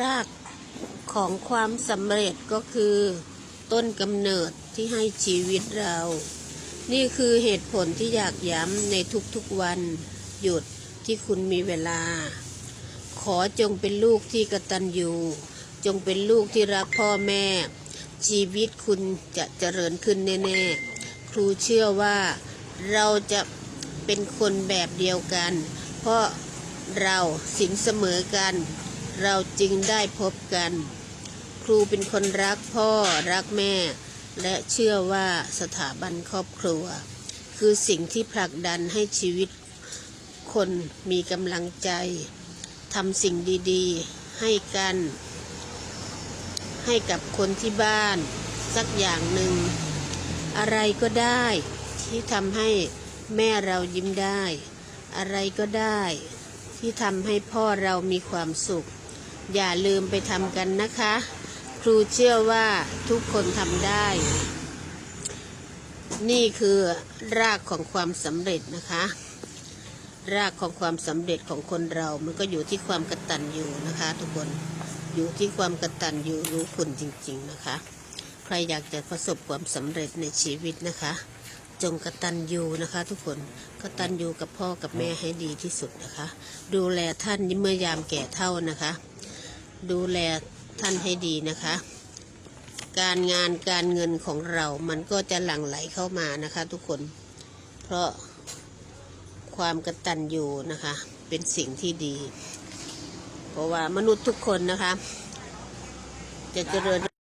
รากของความสำเร็จก็คือ ต้นกำเนิดที่ให้ชีวิตเรา นี่คือเหตุผลที่อยากย้ำในทุกๆวัน หยุดที่คุณมีเวลา ขอจงเป็นลูกที่กตัญญูจงเป็นลูกที่รักพ่อแม่ ชีวิตคุณจะเจริญขึ้นแน่ๆ ครูเชื่อว่าเราจะเป็นคนแบบเดียวกัน เพราะเราสิงเสมอกัน เราจึงได้พบกัน ครูเป็นคนรักพ่อรักแม่ และเชื่อว่าสถาบันครอบครัว คือสิ่งที่ผลักดันให้ชีวิตคนมีกำลังใจทำสิ่งดีๆ ให้กัน ให้กับคนที่บ้าน สักอย่างหนึ่ง อะไรก็ได้ที่ทำให้แม่เรายิ้มได้ อะไรก็ได้ที่ทำให้พ่อเรามีความสุข อย่าลืมไปทำกันนะคะ ครูเชื่อว่าทุกคนทำได้ นี่คือรากของความสำเร็จนะคะ รากของความสำเร็จของคนเรา มันก็อยู่ที่ความกระตัญญูนะคะ ทุกคนอยู่ที่ความกระตัญญูรู้คุณจริง ๆนะคะ ใครอยากจะประสบความสำเร็จในชีวิตนะคะ จงกระตัญญูนะคะ ทุกคนกตัญญูกับพ่อกับแม่ให้ดีที่สุดนะคะ ดูแลท่านเมื่อยามแก่เท่านะคะ ดูแลท่านให้ดีนะคะ การงานการเงินของเรามันก็จะหลั่งไหลเข้ามานะคะ ทุกคน เพราะความกระตันอยู่นะคะ เป็นสิ่งที่ดี เพราะว่ามนุษย์ทุกคนนะคะ จะเจริญ